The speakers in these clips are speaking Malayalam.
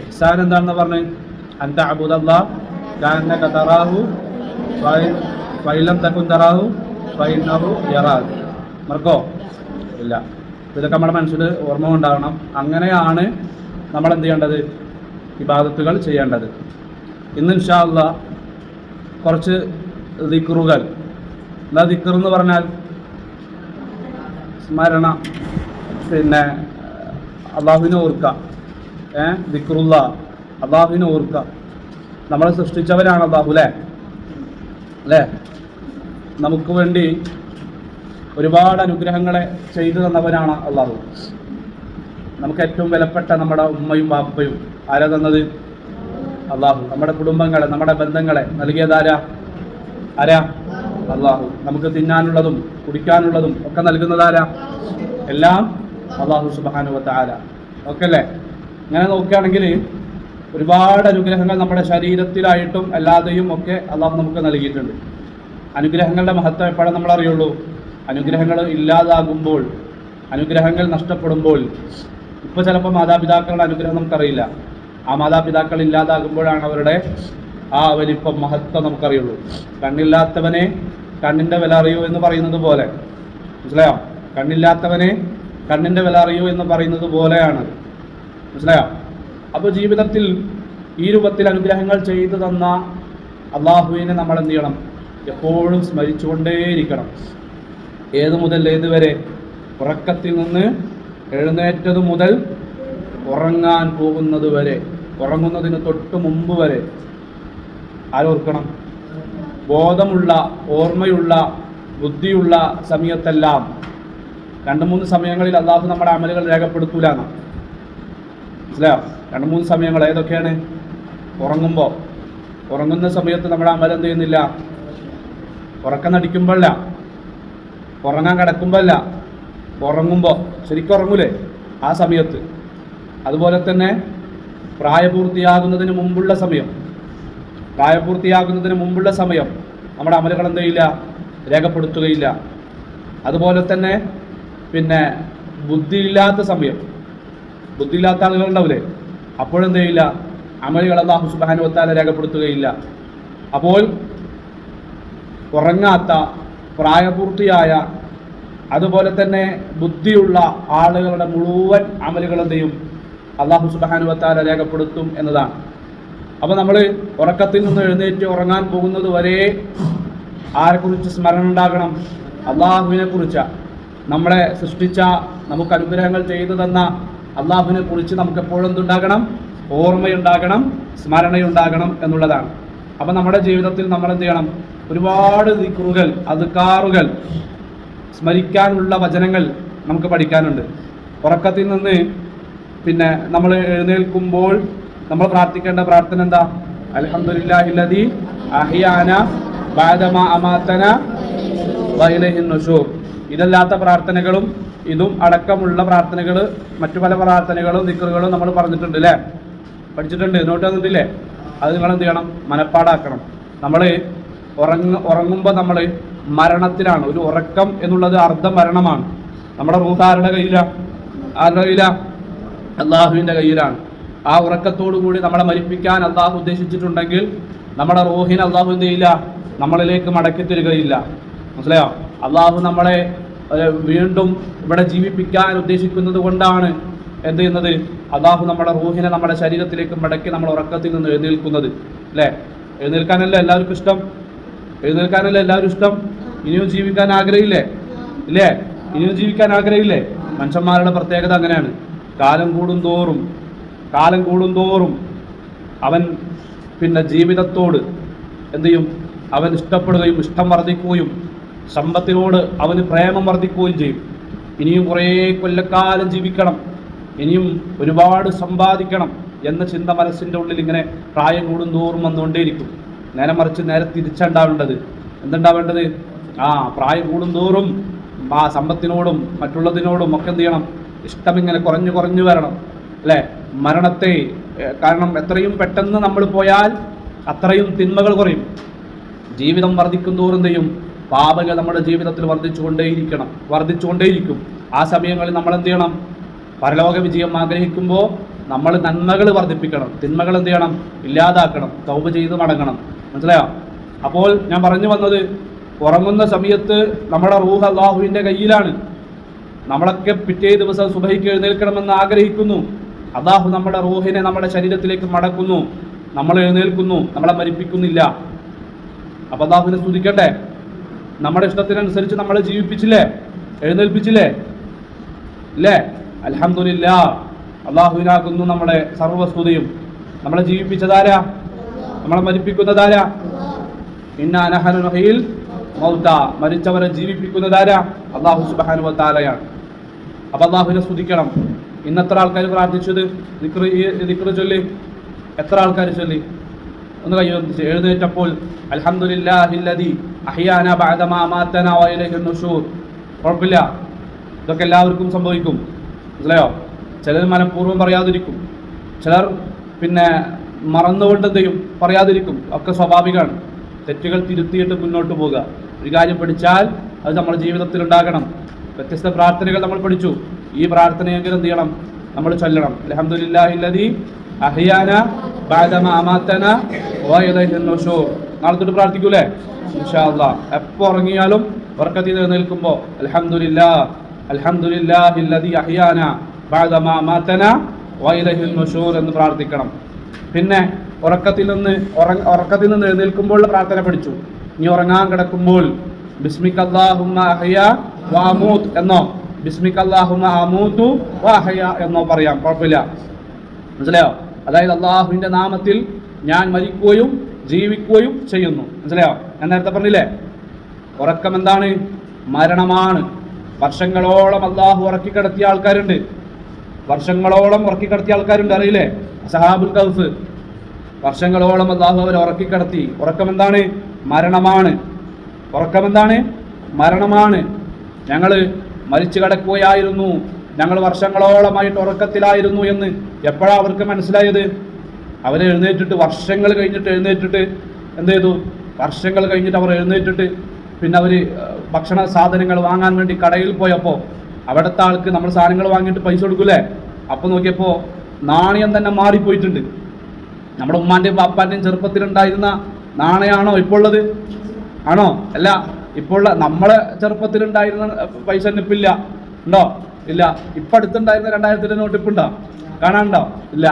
ഇഹ്സാൻ എന്താണെന്ന് പറഞ്ഞു? അന്ത അബുദല്ലാ കാന്നക തറാഹു ഫൈലം മറക്കോ? ഇല്ല. ഇതൊക്കെ നമ്മുടെ മനസ്സിൽ ഓർമ്മ ഉണ്ടാകണം അങ്ങനെയാണ് നമ്മൾ എന്ത് ചെയ്യേണ്ടത്? ഇബാദത്തുകൾ ചെയ്യേണ്ടത്. ഇന്ന് ഇൻഷാ അല്ലാ കുറച്ച് ദിക്റുകൾ. എന്താ ദിക്ർ എന്ന് പറഞ്ഞാൽ? സ്മരണ. പിന്നെ അള്ളാഹുവിനെ ഓർക്കുക ദിക്റുള്ള അള്ളാഹുവിനെ ഓർക്കുക. നമ്മളെ സൃഷ്ടിച്ചവരാണ് അള്ളാഹു അല്ലേ? അല്ലേ? നമുക്ക് വേണ്ടി ഒരുപാട് അനുഗ്രഹങ്ങളെ ചെയ്തു തന്നവനാണ് അള്ളാഹു. നമുക്ക് ഏറ്റവും വിലപ്പെട്ട നമ്മുടെ ഉമ്മയും ബാപ്പയും. ആരാ തന്നത്? അള്ളാഹു. നമ്മുടെ കുടുംബങ്ങളെ നമ്മുടെ ബന്ധങ്ങളെ നൽകിയതാരാ ആരാ? അള്ളാഹു. നമുക്ക് തിന്നാനുള്ളതും കുടിക്കാനുള്ളതും ഒക്കെ നൽകുന്നതാരാ എല്ലാം അള്ളാഹു സുബാനുവത്ത ആരാ ഓക്കെ അല്ലേ? ഇങ്ങനെ നോക്കുകയാണെങ്കിൽ ഒരുപാട് അനുഗ്രഹങ്ങൾ നമ്മുടെ ശരീരത്തിലായിട്ടും അല്ലാതെയും ഒക്കെ അള്ളാഹു നമുക്ക് നൽകിയിട്ടുണ്ട്. അനുഗ്രഹങ്ങളുടെ മഹത്വം എപ്പോഴും നമ്മൾ അറിയുള്ളൂ? അനുഗ്രഹങ്ങൾ ഇല്ലാതാകുമ്പോൾ അനുഗ്രഹങ്ങൾ നഷ്ടപ്പെടുമ്പോൾ. ഇപ്പോൾ ചിലപ്പോൾ മാതാപിതാക്കളുടെ അനുഗ്രഹം നമുക്കറിയില്ല. ആ മാതാപിതാക്കൾ ഇല്ലാതാകുമ്പോഴാണ് അവരുടെ ആ വലിപ്പം മഹത്വം നമുക്കറിയുള്ളൂ. കണ്ണില്ലാത്തവനെ കണ്ണിന്റെ വില അറിയൂ എന്ന് പറയുന്നത് പോലെ. മനസ്സിലായോ? കണ്ണില്ലാത്തവനെ കണ്ണിന്റെ വില അറിയൂ എന്ന് പറയുന്നത് പോലെയാണ്. മനസ്സിലായോ? അപ്പോൾ ജീവിതത്തിൽ ഈ രൂപത്തിൽ അനുഗ്രഹങ്ങൾ ചെയ്തു തന്ന അള്ളാഹുവിനെ നമ്മൾ എന്ത് ചെയ്യണം? എപ്പോഴും സ്മരിച്ചുകൊണ്ടേയിരിക്കണം. ഏത് മുതൽ ഏത് വരെ? ഉറക്കത്തിൽ നിന്ന് എഴുന്നേറ്റത് മുതൽ ഉറങ്ങാൻ പോകുന്നത് വരെ. ഉറങ്ങുന്നതിന് തൊട്ട് മുമ്പ് വരെ. ആരോർക്കണം? ബോധമുള്ള ഓർമ്മയുള്ള ബുദ്ധിയുള്ള സമയത്തെല്ലാം രണ്ട് മൂന്ന് സമയങ്ങളിൽ അള്ളാഹു നമ്മുടെ അമലുകൾ രേഖപ്പെടുത്തൂലാണ് മനസ്സിലായോ? രണ്ട് മൂന്ന് സമയങ്ങൾ ഏതൊക്കെയാണ്? ഉറങ്ങുമ്പോൾ ഉറങ്ങുന്ന സമയത്ത് നമ്മൾ എന്ത് ചെയ്യുന്നില്ല? ഉറക്കം നടിക്കുമ്പോഴല്ല ഉറങ്ങാൻ കിടക്കുമ്പോഴല്ല ഉറങ്ങുമ്പോൾ ശരിക്കും ഉറങ്ങൂലേ? ആ സമയത്ത്. അതുപോലെ തന്നെ പ്രായപൂർത്തിയാകുന്നതിന് മുമ്പുള്ള സമയം. പ്രായപൂർത്തിയാകുന്നതിന് മുമ്പുള്ള സമയം. നമ്മുടെ അമലുകൾ എന്ത് ചെയ്യില്ല? രേഖപ്പെടുത്തുകയില്ല. അതുപോലെ തന്നെ പിന്നെ ബുദ്ധിയില്ലാത്ത സമയം. ബുദ്ധിയില്ലാത്ത ആളുകൾ ഉണ്ടാവില്ലേ? അപ്പോഴെന്ത് ചെയ്യില്ല അമലുകൾ അള്ളാഹു സുബാനുവത്താല രേഖപ്പെടുത്തുകയില്ല. അപ്പോൾ ഉറങ്ങാത്ത പ്രായപൂർത്തിയായ അതുപോലെ തന്നെ ബുദ്ധിയുള്ള ആളുകളുടെ മുഴുവൻ അമലുകൾ എന്ത് ചെയ്യും അള്ളാഹു സുബാനുവത്താല രേഖപ്പെടുത്തും എന്നതാണ്. അപ്പോൾ നമ്മൾ ഉറക്കത്തിൽ നിന്ന് എഴുന്നേറ്റ് ഉറങ്ങാൻ പോകുന്നത് വരെ ആരെക്കുറിച്ച് സ്മരണ ഉണ്ടാകണം? അള്ളാഹുവിനെ കുറിച്ച നമ്മളെ സൃഷ്ടിച്ച നമുക്ക് അനുഗ്രഹങ്ങൾ ചെയ്തു തന്ന അള്ളാഹുവിനെ കുറിച്ച് നമുക്ക് എപ്പോഴും എന്തുണ്ടാകണം? ഓർമ്മയുണ്ടാകണം സ്മരണയുണ്ടാകണം എന്നുള്ളതാണ്. അപ്പം നമ്മുടെ ജീവിതത്തിൽ നമ്മൾ എന്ത് ചെയ്യണം ഒരുപാട് ദിക്റുകൾ അതുക്കാറുകൾ സ്മരിക്കാനുള്ള വചനങ്ങൾ നമുക്ക് പഠിക്കാനുണ്ട്. ഉറക്കത്തിൽ നിന്ന് പിന്നെ നമ്മൾ എഴുന്നേൽക്കുമ്പോൾ നമ്മൾ പ്രാർത്ഥിക്കേണ്ട പ്രാർത്ഥന എന്താ? അൽഹംദുലില്ലാഹില്ലദി അഹിയാന ബാദമ അമാത്തന ഇതല്ലാത്ത പ്രാർത്ഥനകളും ഇതും അടക്കമുള്ള പ്രാർത്ഥനകൾ മറ്റു പല പ്രാർത്ഥനകളും ദിക്കറുകളും നമ്മൾ പറഞ്ഞിട്ടുണ്ട് അല്ലേ പഠിച്ചിട്ടുണ്ട് നോട്ട് തന്നിട്ടില്ലേ അത് നിങ്ങൾ എന്ത് ചെയ്യണം? മനപ്പാടാക്കണം. നമ്മൾ ഉറങ്ങ ഉറങ്ങുമ്പോൾ നമ്മൾ മരണത്തിലാണ്. ഒരു ഉറക്കം എന്നുള്ളത് അർദ്ധ മരണമാണ്. നമ്മുടെ റൂഹ് ആരുടെ കയ്യിലാണ് ആരുടെ കയ്യിലാണ് അള്ളാഹുവിന്റെ കയ്യിലാണ്. ആ ഉറക്കത്തോടു കൂടി നമ്മളെ മരിപ്പിക്കാൻ അള്ളാഹു ഉദ്ദേശിച്ചിട്ടുണ്ടെങ്കിൽ നമ്മുടെ റൂഹിനെ അള്ളാഹു എന്ത് ചെയ്യില്ല? നമ്മളിലേക്ക് മടക്കി തരികയില്ല. മനസ്സിലായോ? അള്ളാഹു നമ്മളെ വീണ്ടും ഇവിടെ ജീവിപ്പിക്കാൻ ഉദ്ദേശിക്കുന്നത് കൊണ്ടാണ് എന്ത് ചെയ്യുന്നത്? അള്ളാഹു നമ്മുടെ റൂഹിനെ നമ്മുടെ ശരീരത്തിലേക്ക് മടക്കി നമ്മൾ ഉറക്കത്തിൽ നിന്ന് എഴുന്നേൽക്കുന്നത്. അല്ലേ? എഴുന്നേൽക്കാനല്ലേ എല്ലാവർക്കും ഇഷ്ടം? എഴുന്നേൽക്കാനല്ലേ എല്ലാവരും ഇഷ്ടം? ഇനിയും ജീവിക്കാൻ ആഗ്രഹമില്ലേ ഇല്ലേ? ഇനിയും ജീവിക്കാൻ ആഗ്രഹമില്ലേ മനുഷ്യന്മാരുടെ പ്രത്യേകത അങ്ങനെയാണ്. കാലം കൂടും തോറും കാലം കൂടും തോറും അവൻ പിന്നെ ജീവിതത്തോട് എന്തു ചെയ്യും? അവൻ ഇഷ്ടപ്പെടുകയും ഇഷ്ടം വർദ്ധിക്കുകയും സമ്പത്തിനോട് അവന് പ്രേമം വർദ്ധിക്കുകയും ചെയ്യും. ഇനിയും കുറേ കൊല്ലക്കാലം ജീവിക്കണം. ഇനിയും ഒരുപാട് സമ്പാദിക്കണം എന്ന ചിന്ത മനസ്സിന്റെ ഉള്ളിൽ ഇങ്ങനെ പ്രായം കൂടും തോറും വന്നുകൊണ്ടേയിരിക്കും. നേരെ മറിച്ച് നേരെ തിരിച്ചുണ്ടാവേണ്ടത്. എന്തുണ്ടാവേണ്ടത്? ആ പ്രായം കൂടും തോറും ആ സമ്പത്തിനോടും മറ്റുള്ളതിനോടും ഒക്കെ എന്ത് ചെയ്യണം? ഇഷ്ടം ഇങ്ങനെ കുറഞ്ഞു കുറഞ്ഞു വരണം. അല്ലേ? മരണത്തെ കാരണം എത്രയും പെട്ടെന്ന് നമ്മൾ പോയാൽ അത്രയും തിന്മകൾ കുറയും. ജീവിതം വർദ്ധിക്കും തോറും ചെയ്യും? പാപങ്ങൾ നമ്മുടെ ജീവിതത്തിൽ വർദ്ധിച്ചുകൊണ്ടേയിരിക്കണം. വർദ്ധിച്ചുകൊണ്ടേയിരിക്കും. ആ സമയങ്ങളിൽ നമ്മൾ എന്ത് ചെയ്യണം? പരലോക വിജയം ആഗ്രഹിക്കുമ്പോൾ നമ്മൾ നന്മകൾ വർദ്ധിപ്പിക്കണം. തിന്മകൾ എന്ത് ചെയ്യണം? ഇല്ലാതാക്കണം. തൗബ ചെയ്ത് മടങ്ങണം. മനസ്സിലായോ? അപ്പോൾ ഞാൻ പറഞ്ഞു വന്നത് ഉറങ്ങുന്ന സമയത്ത് നമ്മുടെ റൂഹ് അള്ളാഹുവിന്റെ കയ്യിലാണ്. നമ്മളൊക്കെ പിറ്റേ ദിവസം സുബഹിക്ക് എഴുന്നേൽക്കണമെന്ന് ആഗ്രഹിക്കുന്നു. അള്ളാഹു നമ്മുടെ റൂഹിനെ നമ്മുടെ ശരീരത്തിലേക്ക് മടക്കുന്നു. നമ്മൾ എഴുന്നേൽക്കുന്നു. നമ്മളെ മരിപ്പിക്കുന്നില്ല. അപ്പൊ അള്ളാഹുവിനെ സ്തുതിക്കട്ടെ? നമ്മുടെ ഇഷ്ടത്തിനനുസരിച്ച് നമ്മളെ ജീവിപ്പിച്ചില്ലേ? എഴുന്നേൽപ്പിച്ചില്ലേ? ഇല്ലേ അലഹമില്ല അള്ളാഹുവിനാകുന്നു നമ്മുടെ സർവസ്തുതിയും നമ്മളെ ജീവിപ്പിച്ചതാരാ? നമ്മളെ മരിപ്പിക്കുന്നതാരാ? ഇന്ന മൗത്ത. മരിച്ചവരെ ജീവിപ്പിക്കുന്നതാരാ? അള്ളാഹു സുബാനു താലയാണ് അപ്പൊ അള്ളാഹുവിനെ സ്തുതിക്കണം. ഇന്നെത്ര ആൾക്കാർ പ്രാർത്ഥിച്ചത്? ദിക്റ് ചൊല്ലി. എത്ര ആൾക്കാർ ചൊല്ലി? ഒന്ന് കൈ എഴുന്നേറ്റപ്പോൾ അൽഹംദുലില്ലാഹില്ലദി അഹിയാന വ ഇലൈഹി നുഷൂർ. കുഴപ്പമില്ല. ഇതൊക്കെ എല്ലാവർക്കും സംഭവിക്കും. മനസ്സിലായോ? ചിലർ മനഃപൂർവം പറയാതിരിക്കും. ചിലർ പിന്നെ മറന്നുകൊണ്ട് പറയാതിരിക്കും. ഒക്കെ സ്വാഭാവികമാണ്. തെറ്റുകൾ തിരുത്തിയിട്ട് മുന്നോട്ട് പോകുക ഒരു കാര്യം പഠിച്ചാൽ അത് നമ്മുടെ ജീവിതത്തിൽ ഉണ്ടാകണം. വ്യത്യസ്ത പ്രാർത്ഥനകൾ നമ്മൾ പഠിച്ചു. ഈ പ്രാർത്ഥനയെങ്കിലും എന്ത് ചെയ്യണം? നമ്മൾ ചൊല്ലണം. അലഹമുല്ലാഹില്ലതി അഹിയാന ബാദമ അമാത്തന നുഷൂർ. നാളെ തൊട്ട് പ്രാർത്ഥിക്കൂലേ? ഇൻഷാ അല്ലാ എപ്പോൾ ഉറങ്ങിയാലും ഉറക്കത്തിൽ നിൽക്കുമ്പോൾ ഇലൈഹിൽ എന്ന് പ്രാർത്ഥിക്കണം. പിന്നെ ഉറക്കത്തിൽ നിന്ന് ഉറക്കത്തിൽ നിന്ന് എഴുന്നേൽക്കുമ്പോൾ പ്രാർത്ഥന പഠിച്ചു. ഇനി ഉറങ്ങാൻ കിടക്കുമ്പോൾ എന്നോ എന്നോ പറയാം. കുഴപ്പമില്ല. മനസ്സിലായോ? അതായത് അള്ളാഹുവിന്റെ നാമത്തിൽ ഞാൻ മരിക്കുകയും ജീവിക്കുകയും ചെയ്യുന്നു. മനസ്സിലായോ? ഞാൻ നേരത്തെ പറഞ്ഞില്ലേ? ഉറക്കം എന്താണ് മരണമാണ്. വർഷങ്ങളോളം അള്ളാഹു ഉറക്കി കിടത്തിയ ആൾക്കാരുണ്ട്. വർഷങ്ങളോളം ഉറക്കി കിടത്തിയ ആൾക്കാരുണ്ട്. അറിയില്ലേ? സഹാബുൽ കൗഫ് വർഷങ്ങളോളം അള്ളാഹു അവരെ ഉറക്കി കിടത്തി ഉറക്കം എന്താണ് മരണമാണ്. ഉറക്കം എന്താണ് മരണമാണ്. ഞങ്ങൾ മരിച്ചു കിടക്കുകയായിരുന്നു. ഞങ്ങൾ വർഷങ്ങളോളമായിട്ട് ഉറക്കത്തിലായിരുന്നു എന്ന് എപ്പോഴാണ് അവർക്ക് മനസ്സിലായത്? അവർ എഴുന്നേറ്റിട്ട് വർഷങ്ങൾ കഴിഞ്ഞിട്ട് എഴുന്നേറ്റിട്ട് എന്ത് ചെയ്തു? വർഷങ്ങൾ കഴിഞ്ഞിട്ട് അവർ എഴുന്നേറ്റിട്ട് പിന്നെ അവർ ഭക്ഷണ സാധനങ്ങൾ വാങ്ങാൻ വേണ്ടി കടയിൽ പോയപ്പോൾ അവിടുത്തെ ആൾക്ക് നമ്മൾ സാധനങ്ങൾ വാങ്ങിയിട്ട് പൈസ കൊടുക്കൂലേ അപ്പോൾ നോക്കിയപ്പോൾ നാണയം തന്നെ മാറിപ്പോയിട്ടുണ്ട്. നമ്മുടെ ഉമ്മാന്റെയും പാപ്പാന്റെയും ചെറുപ്പത്തിലുണ്ടായിരുന്ന നാണയമാണോ ഇപ്പോൾ ഉള്ളത്? ആണോ? അല്ല ഇപ്പോൾ നമ്മളെ ചെറുപ്പത്തിലുണ്ടായിരുന്ന പൈസ തന്നെ ഇപ്പം ഇല്ല. ഉണ്ടോ? ഇല്ല. ഇപ്പം അടുത്തുണ്ടായിരുന്ന രണ്ടായിരത്തിന്റെ നോട്ട് ഇപ്പം ഉണ്ടോ കാണാനുണ്ടോ? ഇല്ല.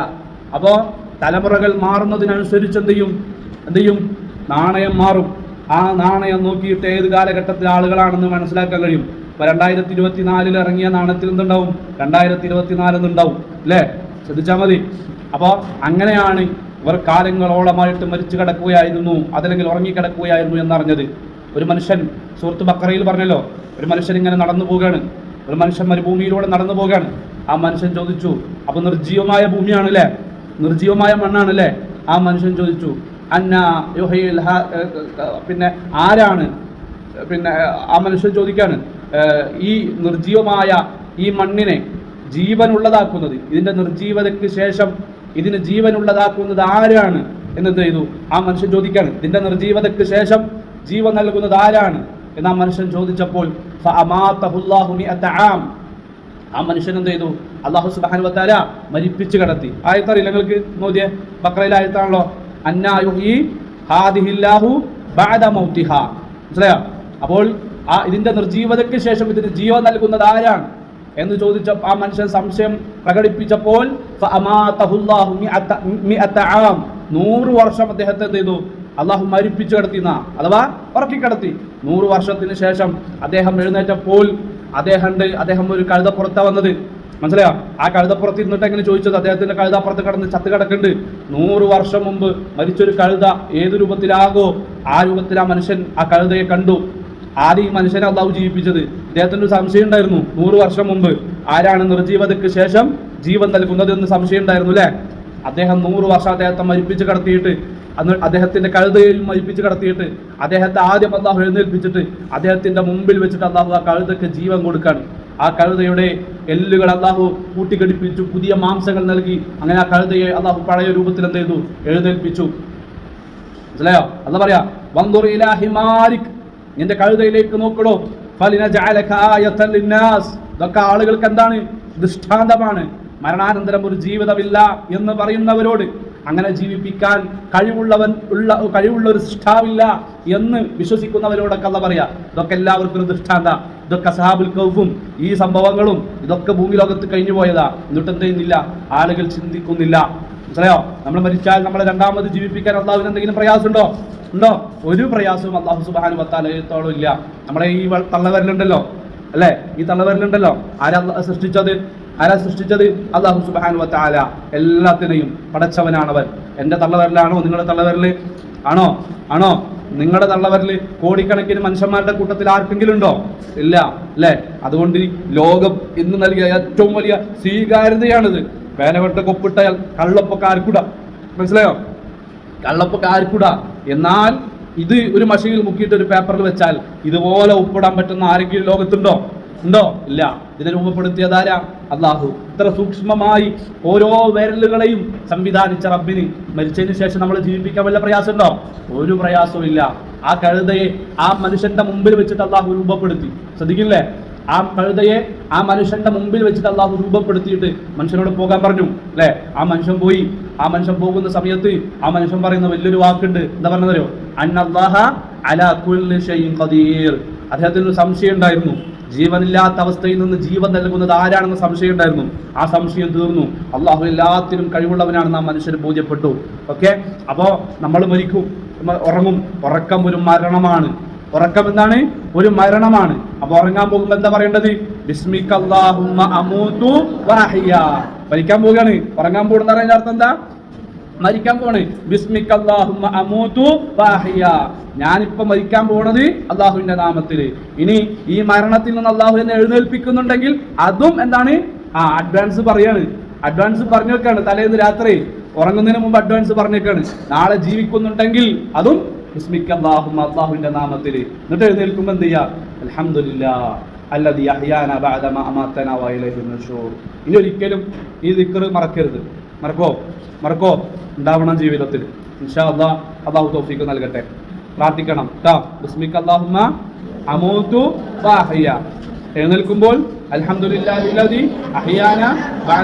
അപ്പോൾ തലമുറകൾ മാറുന്നതിനനുസരിച്ച് എന്ത് ചെയ്യും? എന്ത് ചെയ്യും? നാണയം മാറും. ആ നാണയം നോക്കിയിട്ട് ഏത് കാലഘട്ടത്തിലെ ആളുകളാണെന്ന് മനസ്സിലാക്കാൻ കഴിയും? ഇപ്പൊ രണ്ടായിരത്തി ഇരുപത്തി നാലിൽ ഇറങ്ങിയ നാണയത്തിൽ എന്തുണ്ടാവും? രണ്ടായിരത്തി ഇരുപത്തി നാലെന്നുണ്ടാവും അല്ലേ? ശ്രദ്ധിച്ചാൽ മതി. അപ്പോൾ അങ്ങനെയാണ് ഇവർ കാലങ്ങളോളമായിട്ട് മരിച്ചു കിടക്കുകയായിരുന്നു അതല്ലെങ്കിൽ ഉറങ്ങിക്കിടക്കുകയായിരുന്നു എന്നറിഞ്ഞത്. ഒരു മനുഷ്യൻ സുഹൃത്ത് ബക്കറയിൽ പറഞ്ഞല്ലോ ഒരു മനുഷ്യൻ ഇങ്ങനെ നടന്നു പോവുകയാണ്. ഒരു മനുഷ്യൻ മരുഭൂമിയിലൂടെ നടന്നു പോവുകയാണ്. ആ മനുഷ്യൻ ചോദിച്ചു അപ്പൊ നിർജീവമായ ഭൂമിയാണല്ലേ? നിർജീവമായ മണ്ണാണല്ലേ? ആ മനുഷ്യൻ ചോദിച്ചു അന്ന യുഹയിൽ പിന്നെ ആരാണ്? പിന്നെ ആ മനുഷ്യൻ ചോദിക്കാണ് ഈ നിർജീവമായ ഈ മണ്ണിനെ ജീവനുള്ളതാക്കുന്നത് ഇതിന്റെ നിർജീവതയ്ക്ക് ശേഷം ഇതിന് ജീവനുള്ളതാക്കുന്നത് ആരാണ്? എന്നെന്ത് ചെയ്തു? ആ മനുഷ്യൻ ചോദിക്കാണ് ഇതിന്റെ നിർജീവതയ്ക്ക് ശേഷം ജീവൻ നൽകുന്നത് ആരാണ്? എന്ന് ആ മനുഷ്യൻ ചോദിച്ചപ്പോൾ ആം. മനുഷ്യൻ എന്ത് ചെയ്തു? അള്ളാഹു സുബാൻ വത്താല മരിപ്പിച്ച് കടത്തി. ആയത്തറിയില്ല നിങ്ങൾക്ക് നോദിയെ? ബക്രയിലായത്താണല്ലോ ഹാദിഹില്ലാഹു മനസ്സിലായോ? അപ്പോൾ ആ ഇതിന്റെ നിർജീവതയ്ക്ക് ശേഷം ഇതിന് ജീവൻ നൽകുന്നത് ആരാണ്? എന്ന് ചോദിച്ച ആ മനുഷ്യൻ സംശയം പ്രകടിപ്പിച്ചപ്പോൾ. നൂറ് വർഷം അദ്ദേഹത്തെ എന്ത് ചെയ്തു? അള്ളാഹു മരിപ്പിച്ചു കിടത്തിന അഥവാ ഉറക്കിക്കിടത്തി. നൂറ് വർഷത്തിന് ശേഷം അദ്ദേഹം എഴുന്നേറ്റപ്പോൾ അദ്ദേഹം അദ്ദേഹം ഒരു കഴുതപ്പുറത്താ വന്നത്. മനസ്സിലായോ? ആ കഴുതപ്പുറത്ത് ഇരുന്നിട്ട് എങ്ങനെ ചോദിച്ചത്? അദ്ദേഹത്തിന്റെ കഴുതപ്പുറത്ത് കിടന്ന് ചത്ത് കിടക്കുന്നുണ്ട്. നൂറ് വർഷം മുമ്പ് മരിച്ചൊരു കഴുത ഏത് രൂപത്തിലാകോ ആ രൂപത്തിൽ ആ മനുഷ്യൻ ആ കഴുതയെ കണ്ടു. ആദ്യം ഈ മനുഷ്യനെ അള്ളാഹു ജീവിപ്പിച്ചത്. ഇദ്ദേഹത്തിന് ഒരു സംശയം ഉണ്ടായിരുന്നു. നൂറ് വർഷം മുമ്പ് ആരാണ് നിർജീവതയ്ക്ക് ശേഷം ജീവൻ നൽകുന്നത് എന്ന് സംശയം ഉണ്ടായിരുന്നു അല്ലേ? അദ്ദേഹം നൂറ് വർഷം അദ്ദേഹത്തെ മരിപ്പിച്ച് കടത്തിയിട്ട് അന്ന് അദ്ദേഹത്തിന്റെ കഴുതയിൽ മരിപ്പിച്ച് കടത്തിയിട്ട് അദ്ദേഹത്തെ ആദ്യം അള്ളാഹു എഴുന്നേൽപ്പിച്ചിട്ട് അദ്ദേഹത്തിന്റെ മുമ്പിൽ വെച്ചിട്ട് അള്ളാഹു ആ കഴുതയ്ക്ക് ജീവൻ കൊടുക്കാണ് ആ കഴുതയുടെ എല്ലുകൾ അള്ളാഹു കൂട്ടിക്കടിപ്പിച്ചു പുതിയ മാംസങ്ങൾ നൽകി. അങ്ങനെ ആ കഴുതയെ അള്ളാഹു പഴയ രൂപത്തിൽ എന്ത് ചെയ്തു? എഴുന്നേൽപ്പിച്ചു. മനസ്സിലായോ? അല്ല പറയാ വന്ദുർ ഇലാ ഹിമാരിക് കഴുതയിലേക്ക് നോക്കണോ? ഇതൊക്കെ ആളുകൾക്ക് എന്താണ്? ദൃഷ്ടാന്തമാണ്. മരണാനന്തരം ഒരു ജീവിതമില്ല എന്ന് പറയുന്നവരോട് അങ്ങനെ ജീവിപ്പിക്കാൻ കഴിവുള്ളവൻ ഉള്ള കഴിവുള്ള ഒരു സൃഷ്ടാവില്ല എന്ന് വിശ്വസിക്കുന്നവരോടൊക്കെ അല്ല പറയാ. ഇതൊക്കെ എല്ലാവർക്കും ഒരു ദൃഷ്ടാന്ത. ഇതൊക്കെ സഹാബുൽ കൗഫും ഈ സംഭവങ്ങളും ഇതൊക്കെ ഭൂമി ലോകത്ത് കഴിഞ്ഞു പോയതാ. എന്നിട്ട് എന്ത് ചെയ്യുന്നില്ല? ആളുകൾ ചിന്തിക്കുന്നില്ല. മനസ്സിലായോ? നമ്മൾ മരിച്ചാൽ നമ്മളെ രണ്ടാമത് ജീവിപ്പിക്കാൻ അള്ളാഹുവിന് എന്തെങ്കിലും പ്രയാസമുണ്ടോ? ഉണ്ടോ? ഒരു പ്രയാസവും അള്ളാഹു സുബാനു പത്താലയത്തോളം ഇല്ല. നമ്മളെ ഈ തള്ളവരലുണ്ടല്ലോ. അല്ലേ? ഈ തള്ളവരലുണ്ടല്ലോ. ആരാ സൃഷ്ടിച്ചത്? ആരാ സൃഷ്ടിച്ചത്? അള്ളാഹു സുബാനു വത്താല എല്ലാത്തിനെയും പടച്ചവനാണവൻ. എന്റെ തള്ളവരലാണോ നിങ്ങളുടെ തള്ളവരൽ? ആണോ? ആണോ? നിങ്ങളുടെ തള്ളവരിൽ കോടിക്കണക്കിന് മനുഷ്യന്മാരുടെ കൂട്ടത്തിൽ ആർക്കെങ്കിലും ഉണ്ടോ ഇല്ല അല്ലേ? അതുകൊണ്ട് ലോകം ഇന്ന് നൽകിയ ഏറ്റവും വലിയ സ്വീകാര്യതയാണിത്. വേനവട്ട കൊപ്പിട്ടയാൽ കള്ളപ്പൊക്കെ ആർക്കൂട? മനസ്സിലായോ? കള്ളപ്പൊക്കെ ആർക്കൂട? എന്നാൽ ഇത് ഒരു മഷീനിൽ മുക്കിയിട്ട് ഒരു പേപ്പറിൽ വെച്ചാൽ ഇതുപോലെ ഒപ്പിടാൻ പറ്റുന്ന ആരെങ്കിലും ലോകത്തുണ്ടോ? ഉണ്ടോ? ഇല്ല. ഇതിനെ രൂപപ്പെടുത്തിയതാരാ? അള്ളാഹു. ഇത്ര സൂക്ഷ്മമായി ഓരോ വിരലുകളെയും സംവിധാനിച്ച റബ്ബിന് മരിച്ചതിന് ശേഷം നമ്മൾ ജീവിപ്പിക്കാൻ വല്ല പ്രയാസമുണ്ടോ? ഒരു പ്രയാസവും ഇല്ല. ആ കഴുതയെ ആ മനുഷ്യന്റെ മുമ്പിൽ വെച്ചിട്ട് അള്ളാഹു രൂപപ്പെടുത്തി. ശ്രദ്ധിക്കില്ലേ? ആ കഴുതയെ ആ മനുഷ്യന്റെ മുമ്പിൽ വെച്ചിട്ട് അള്ളാഹു രൂപപ്പെടുത്തിയിട്ട് മനുഷ്യനോട് പോകാൻ പറഞ്ഞു. അല്ലെ? ആ മനുഷ്യൻ പോയി. ആ മനുഷ്യൻ പോകുന്ന സമയത്ത് ആ മനുഷ്യൻ പറയുന്ന വലിയൊരു വാക്കുണ്ട്. എന്താ പറഞ്ഞതരോ അന്നല്ലാഹ അലാ കുല്ലി ഷൈൻ ഖദീർ. അദ്ദേഹത്തിന് ഒരു സംശയം ഉണ്ടായിരുന്നു ജീവനില്ലാത്ത അവസ്ഥയിൽ നിന്ന് ജീവൻ നൽകുന്നത് ആരാണെന്ന് സംശയം ഉണ്ടായിരുന്നു ആ സംശയം തീർന്നു. അള്ളാഹു എല്ലാത്തിനും കഴിവുള്ളവനാണെന്ന് ആ മനുഷ്യർ ബോധ്യപ്പെട്ടു. ഓക്കെ? അപ്പോ നമ്മൾ മരിക്കും. ഉറങ്ങും. ഉറക്കം ഒരു മരണമാണ്. ഉറക്കം എന്താണ്? ഒരു മരണമാണ്. അപ്പോൾ ഉറങ്ങാൻ പോകുമ്പോൾ എന്താ പറയേണ്ടത്? ബിസ്മിക്കല്ലാഹുമ്മ അമൂതു വഅഹ്യ മരിക്കാൻ പോവുകയാണ്. ഉറങ്ങാൻ പോകുന്ന അർത്ഥം എന്താ? മരിക്കാൻ പോണ്. ഞാനിപ്പോ മരിക്കാൻ പോണത് അള്ളാഹുവിന്റെ നാമത്തിൽ. ഇനി ഈ മരണത്തിൽ നിന്ന് അള്ളാഹു എന്നെ എഴുന്നേൽപ്പിക്കുന്നുണ്ടെങ്കിൽ അതും എന്താണ്? ആ അഡ്വാൻസ് പറയാണ്. അഡ്വാൻസ് പറഞ്ഞു വെക്കാണ് തലേന്ന് രാത്രി ഉറങ്ങുന്നതിന് മുമ്പ് അഡ്വാൻസ് പറഞ്ഞേക്കാണ്. നാളെ ജീവിക്കുന്നുണ്ടെങ്കിൽ അതും അള്ളാഹുവിന്റെ നാമത്തിൽ എന്നിട്ട് എഴുന്നേൽക്കുമ്പോൾ എന്ത് ചെയ്യാ? ഇലൈഹി നുശൂർ ഇനി ഒരിക്കലും ഈ ദിക്ർ മറക്കരുത്. മറക്കോ? മറക്കോ? ഉണ്ടാവണം ജീവിതത്തിൽ. ഇൻഷാ അള്ളാഹു തൗഫീഖ് നൽകട്ടെ. പ്രാർത്ഥിക്കണം. എഴുന്നേൽക്കുമ്പോൾ അല്ലദി അഹ്യാന വ